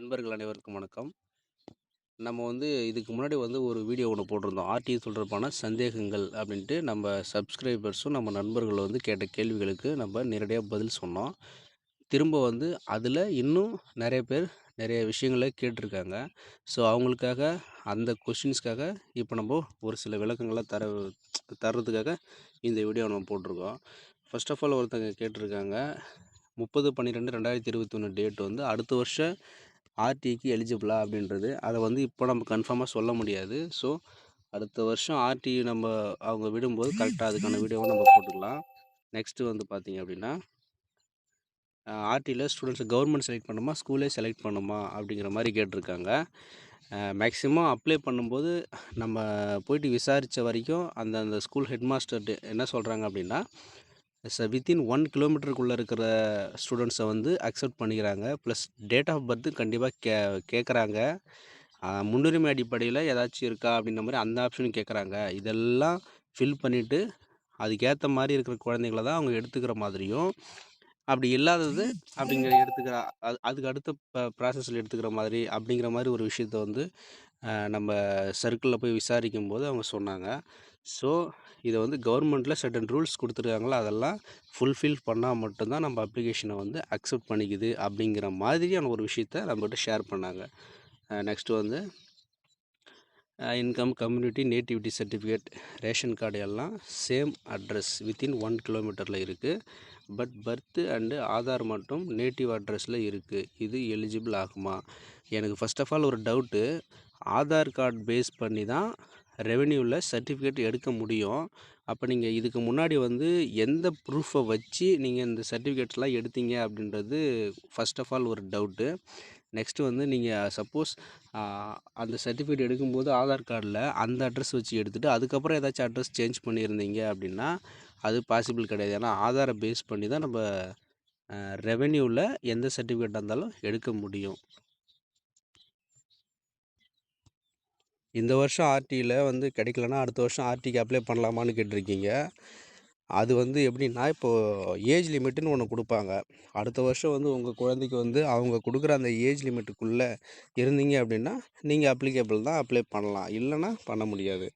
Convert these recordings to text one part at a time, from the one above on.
நண்பர்கள் அனைவருக்கும் வணக்கம். நம்ம வந்து இதுக்கு முன்னாடி வந்து ஒரு வீடியோ ஒன்று போட்டிருந்தோம். ஆர்டி தொடர்பான சந்தேகங்கள் அப்படின்ட்டு நம்ம சப்ஸ்கிரைபர்ஸும் நம்ம நண்பர்கள் வந்து கேட்ட கேள்விகளுக்கு நம்ம நேரடியாக பதில் சொன்னோம். திரும்ப வந்து அதில் இன்னும் நிறைய பேர் நிறைய விஷயங்களை கேட்டிருக்காங்க. ஸோ அவங்களுக்காக அந்த கொஷின்ஸ்க்காக இப்போ நம்ம ஒரு சில விளக்கங்களை தர தர்றதுக்காக இந்த வீடியோ நம்ம போட்டிருக்கோம். ஃபர்ஸ்ட் ஆஃப் ஆல் ஒருத்தங்க கேட்டிருக்காங்க முப்பது பன்னிரெண்டு ரெண்டாயிரத்தி இருபத்தி ஒன்று டேட் வந்து அடுத்த வருஷம் ஆர்டிக்கு எலிஜிபிளா அப்படின்றது அதை வந்து இப்போ நம்ம கன்ஃபார்மாக சொல்ல முடியாது. ஸோ அடுத்த வருஷம் ஆர்டி நம்ம அவங்க விடும்போது கரெக்டாக அதுக்கான வீடியோவை நம்ம போட்டுக்கலாம். நெக்ஸ்ட்டு வந்து பார்த்திங்க அப்படின்னா ஆர்டியில் ஸ்டூடெண்ட்ஸை கவர்மெண்ட் செலக்ட் பண்ணுமா ஸ்கூலே செலக்ட் பண்ணுமா அப்படிங்கிற மாதிரி கேட்டிருக்காங்க. மேக்ஸிமம் அப்ளை பண்ணும்போது நம்ம போயிட்டு விசாரித்த வரைக்கும் அந்த அந்த ஸ்கூல் ஹெட் மாஸ்டர் என்ன சொல்கிறாங்க அப்படின்னா வித்தின் ஒன் கிலோமீட்டருக்குள்ளே இருக்கிற ஸ்டூடெண்ட்ஸை வந்து அக்செப்ட் பண்ணிக்கிறாங்க. ப்ளஸ் டேட் ஆஃப் பர்த்து கண்டிப்பாக கே கேட்குறாங்க முன்னுரிமை அடிப்படையில் ஏதாச்சும் இருக்கா அப்படின்ற மாதிரி அந்த ஆப்ஷனும் கேட்குறாங்க இதெல்லாம் ஃபில் பண்ணிவிட்டு அதுக்கேற்ற மாதிரி இருக்கிற குழந்தைங்கள தான் அவங்க எடுத்துக்கிற மாதிரியும் அப்படி இல்லாதது அப்படிங்கிற எடுத்துக்கிற அது அதுக்கு அடுத்த ப ப்ராசஸில் எடுத்துக்கிற மாதிரி அப்படிங்கிற மாதிரி ஒரு விஷயத்த வந்து நம்ம சர்க்கிளில் போய் விசாரிக்கும் போது அவங்க சொன்னாங்க. ஸோ இதை வந்து கவர்மெண்ட்டில் சர்டன் ரூல்ஸ் கொடுத்துருக்காங்களோ அதெல்லாம் ஃபுல்ஃபில் பண்ணால் மட்டும்தான் நம்ம அப்ளிகேஷனை வந்து அக்செப்ட் பண்ணிக்குது அப்படிங்கிற மாதிரியான ஒரு விஷயத்த நம்மகிட்ட ஷேர் பண்ணாங்க. நெக்ஸ்ட்டு வந்து income community nativity certificate ration card எல்லாம் சேம் அட்ரஸ் வித்தின் ஒன் கிலோமீட்டரில் இருக்குது பட் பர்த்து அண்டு ஆதார் மட்டும் நேட்டிவ் அட்ரஸில் இருக்குது இது எலிஜிபிள் ஆகுமா? எனக்கு ஃபஸ்ட் ஆஃப் ஆல் ஒரு டவுட்டு ஆதார் கார்டு பேஸ் பண்ணி தான் ரெவென்யூவில் சர்டிஃபிகேட் எடுக்க முடியும். அப்போ நீங்கள் இதுக்கு முன்னாடி வந்து எந்த ப்ரூஃபை வச்சு நீங்கள் இந்த சர்டிஃபிகேட்ஸ்லாம் எடுத்தீங்க அப்படின்றது ஃபஸ்ட் ஆஃப் ஆல் ஒரு டவுட்டு நெக்ஸ்ட்டு வந்து நீங்கள் சப்போஸ் அந்த சர்டிஃபிகேட் எடுக்கும்போது ஆதார் கார்டில் அந்த அட்ரஸ் வச்சு எடுத்துகிட்டு அதுக்கப்புறம் ஏதாச்சும் அட்ரஸ் சேஞ்ச் பண்ணியிருந்தீங்க அப்படின்னா அது பாசிபிள் கிடையாது. ஏன்னா ஆதாரை பேஸ் பண்ணி தான் நம்ம ரெவென்யூவில் எந்த சர்டிஃபிகேட்டாக இருந்தாலும் எடுக்க முடியும். இந்த வருஷம் ஆர்டியில் வந்து கிடைக்கலன்னா அடுத்த வருஷம் ஆர்டிக்கு அப்ளை பண்ணலாமான்னு கேட்டிருக்கீங்க. அது வந்து எப்படின்னா இப்போது ஏஜ் லிமிட்டுன்னு ஒன்று கொடுப்பாங்க. அடுத்த வருஷம் வந்து உங்கள் குழந்தைக்கு வந்து அவங்க கொடுக்குற அந்த ஏஜ் லிமிட்டுக்குள்ளே இருந்தீங்க அப்படின்னா நீங்கள் அப்ளிகேபிள் தான் அப்ளை பண்ணலாம். இல்லைன்னா பண்ண முடியாது.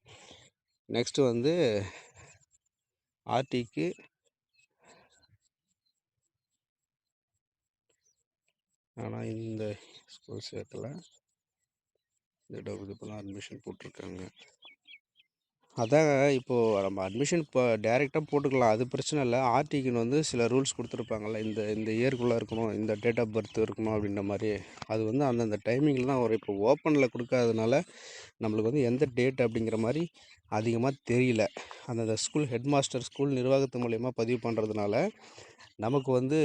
நெக்ஸ்ட்டு வந்து ஆர்டிக்கு ஆனால் இந்த ஸ்கூல் சேர்க்கலை. இந்த டவுட் இப்போலாம் அட்மிஷன் போட்டிருக்காங்க. அதான் இப்போது நம்ம அட்மிஷன் இப்போ டேரெக்டாக போட்டுக்கலாம். அது பிரச்சனை இல்லை. ஆர்டிக்குன்னு வந்து சில ரூல்ஸ் கொடுத்துருப்பாங்கள்ல இந்த இந்த இயர்க்குள்ளே இருக்கணும் இந்த டேட் ஆஃப் பர்த் இருக்கணும் அப்படின்ற மாதிரி. அது வந்து அந்தந்த டைமிங்கில் தான் வரும். இப்போ ஓப்பனில் கொடுக்காததுனால நம்மளுக்கு வந்து எந்த டேட் அப்படிங்கிற மாதிரி அதிகமாக தெரியல. அந்தந்த ஸ்கூல் ஹெட் மாஸ்டர் ஸ்கூல் நிர்வாகத்து மூலயமா பதிவு பண்ணுறதுனால நமக்கு வந்து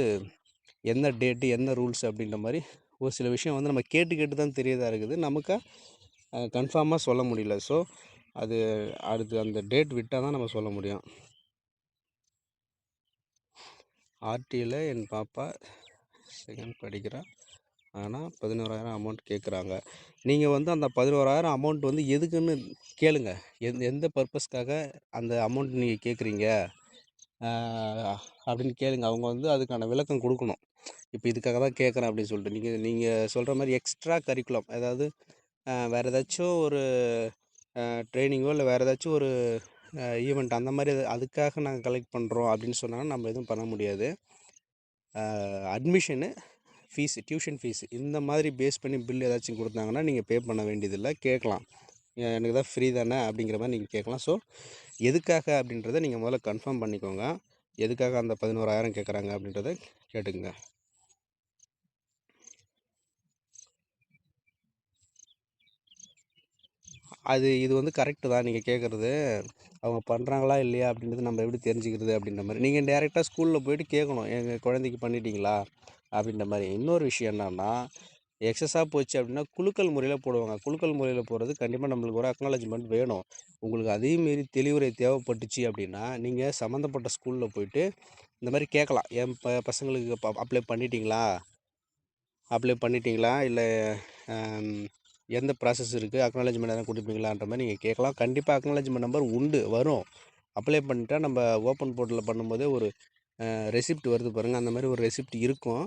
என்ன டேட்டு என்ன ரூல்ஸ் அப்படின்ற மாதிரி ஒரு சில விஷயம் வந்து நம்ம கேட்டு கேட்டு தான் தெரியதாக இருக்குது. நமக்கு கன்ஃபார்மாக சொல்ல முடியல. ஸோ அது அடுத்து அந்த டேட் விட்டால் தான் நம்ம சொல்ல முடியும். ஆர்டியில் என் பாப்பா செகண்ட் படிக்கிறா. ஆனால் பதினோராயிரம் அமௌண்ட் கேட்குறாங்க நீங்கள் வந்து அந்த பதினோராயிரம் அமௌண்ட் வந்து எதுக்குன்னு கேளுங்க. எந்த எந்த பர்பஸ்க்காக அந்த அமௌண்ட் நீங்கள் கேட்குறீங்க அப்படின்னு கேளுங்க. அவங்க வந்து அதுக்கான விளக்கம் கொடுக்கணும். இப்போ இதுக்காக தான் கேட்குறேன் அப்படின்னு சொல்லிட்டு. நீங்கள் நீங்கள் சொல்கிற மாதிரி எக்ஸ்ட்ரா கரிக்குலம் அதாவது வேறு ஏதாச்சும் ஒரு ட்ரைனிங்கோ இல்லை வேறு ஏதாச்சும் ஒரு ஈவெண்ட் அந்த மாதிரி அதுக்காக நாங்கள் கலெக்ட் பண்ணுறோம் அப்படின்னு சொன்னால் நம்ம எதுவும் பண்ண முடியாது. அட்மிஷனு ஃபீஸு டியூஷன் ஃபீஸு இந்த மாதிரி பேஸ் பண்ணி பில் ஏதாச்சும் கொடுத்தாங்கன்னா நீங்கள் பே பண்ண வேண்டியதில்லை. கேட்கலாம். எனக்கு தான் ஃப்ரீ தானே அப்படிங்கிற மாதிரி நீங்கள் கேட்கலாம். ஸோ எதுக்காக அப்படின்றத நீங்கள் முதல்ல கன்ஃபார்ம் பண்ணிக்கோங்க. எதுக்காக அந்த பதினோராயிரம் கேட்குறாங்க அப்படின்றத கேட்டுக்குங்க. அது இது வந்து கரெக்டு தான். நீங்கள் கேட்குறது அவங்க பண்ணுறாங்களா இல்லையா அப்படின்றது நம்ம எப்படி தெரிஞ்சுக்கிறது அப்படின்ற மாதிரி. நீங்கள் டேரெக்டாக ஸ்கூலில் போயிட்டு கேட்கணும். எங்கள் குழந்தைக்கு பண்ணிட்டீங்களா அப்படின்ற மாதிரி. இன்னொரு விஷயம் என்னன்னா எக்ஸஸாக போச்சு அப்படின்னா குழுக்கள் முறையில் போடுவாங்க. குழுக்கள் முறையில் போடுறது கண்டிப்பாக நம்மளுக்கு ஒரு அக்னாலஜ்மெண்ட் வேணும். உங்களுக்கு அதையும் மாரி தெளிவுரை தேவைப்பட்டுச்சு அப்படின்னா நீங்கள் சம்மந்தப்பட்ட ஸ்கூலில் போயிட்டு இந்த மாதிரி கேட்கலாம். என் ப பசங்களுக்கு அப்ளை பண்ணிட்டீங்களா? அப்ளை பண்ணிட்டீங்களா? இல்லை எந்த ப்ராசஸ் இருக்குது அக்னாலஜ்மெண்ட் எதாவது கொடுப்பீங்களான்ற மாதிரி நீங்கள் கேட்கலாம். கண்டிப்பாக அக்னாலஜ்மெண்ட் நம்பர் உண்டு வரும். அப்ளை பண்ணிட்டா நம்ம ஓப்பன் போர்ட்டலில் பண்ணும்போதே ஒரு ரெசிப்ட் வருது பாருங்கள் அந்த மாதிரி ஒரு ரெசிப்ட் இருக்கும்.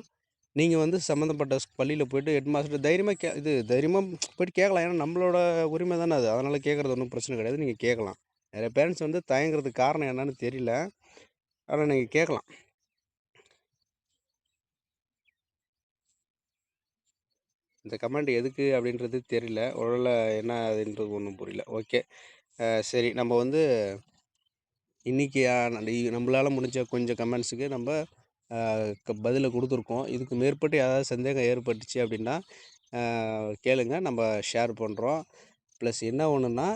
நீங்கள் வந்து சம்மந்தப்பட்ட பள்ளியில் போயிட்டு ஹெட் மாஸ்டர் தைரியமாக கே இது தைரியமாக போயிட்டு கேட்கலாம். ஏன்னா நம்மளோட உரிமை தானே அது. அதனால் கேட்குறது ஒன்றும் பிரச்சனை கிடையாது. நீங்கள் கேட்கலாம். நிறைய பேரண்ட்ஸ் வந்து தயங்குறதுக்கு காரணம் என்னன்னு தெரியல. ஆனால் நீங்கள் கேட்கலாம். இந்த கமெண்ட் எதுக்கு அப்படின்றது தெரியல. உடலில் என்ன அதுன்றது ஒன்றும் புரியல. ஓகே சரி. நம்ம வந்து இன்றைக்கி நம்மளால் முடிஞ்ச கொஞ்சம் கமெண்ட்ஸுக்கு நம்ம பதிலை கொடுத்துருக்கோம். இதுக்கு மேற்பட்டு ஏதாவது சந்தேகம் ஏற்பட்டுச்சு அப்படின்னா கேளுங்க. நம்ம ஷேர் பண்ணுறோம் ப்ளஸ் என்ன ஒன்றுன்னா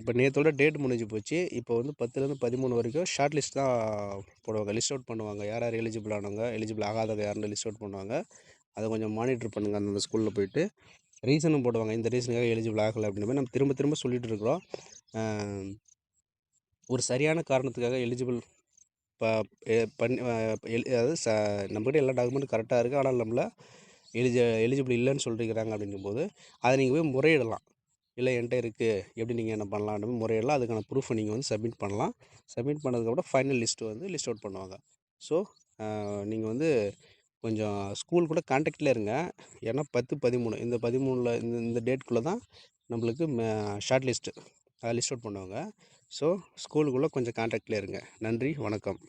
இப்போ நேற்றோட டேட் முடிஞ்சு போச்சு. இப்போ வந்து பத்துலேருந்து பதிமூணு வரைக்கும் ஷார்ட் லிஸ்ட் தான் போடுவாங்க. லிஸ்ட் அவுட் பண்ணுவாங்க. யார் யார் எலிஜிபிள் ஆனவங்க எலிஜிபிள் ஆகாதவங்க யாருன்னு லிஸ்ட் அவுட் பண்ணுவாங்க. அதை கொஞ்சம் மானிட்டர் பண்ணுங்கள் அந்தந்த ஸ்கூலில் போயிட்டு. ரீசனும் போடுவாங்க. இந்த ரீசனுக்காக எலிஜிபிள் ஆகலை அப்படின்னு நம்ம திரும்ப திரும்ப சொல்லிகிட்டு இருக்கிறோம். ஒரு சரியான காரணத்துக்காக எலிஜிபிள் இப்போ பண்ணி அதாவது ச நம்மக்கிட்ட எல்லா டாக்குமெண்ட்டும் கரெக்டாக இருக்குது ஆனால் நம்மளை எலிஜி எலிஜிபிள் இல்லைன்னு சொல்லியிருக்கிறாங்க அப்படிங்கும்போது அதை நீங்கள் போய் முறையிடலாம். இல்லை என்கிட்ட இருக்குது எப்படி நீங்கள் என்ன பண்ணலாம்? அப்படின்னு முறையிடலாம். அதுக்கான ப்ரூஃபை நீங்கள் வந்து சப்மிட் பண்ணலாம். சப்மிட் பண்ணதுக்கப்புறம் ஃபைனல் லிஸ்ட்டு வந்து லிஸ்ட் அவுட் பண்ணுவாங்க. ஸோ நீங்கள் வந்து கொஞ்சம் ஸ்கூல் கூட கான்டாக்டில் இருங்க. ஏன்னா பத்து பதிமூணு இந்த பதிமூணில் இந்த இந்த டேட்குள்ளே தான் நம்மளுக்கு ஷார்ட் லிஸ்ட்டு அதை லிஸ்ட் அவுட் பண்ணுவாங்க. ஸோ ஸ்கூலுக்குள்ளே கொஞ்சம் கான்டாக்டில் இருங்க. நன்றி வணக்கம்.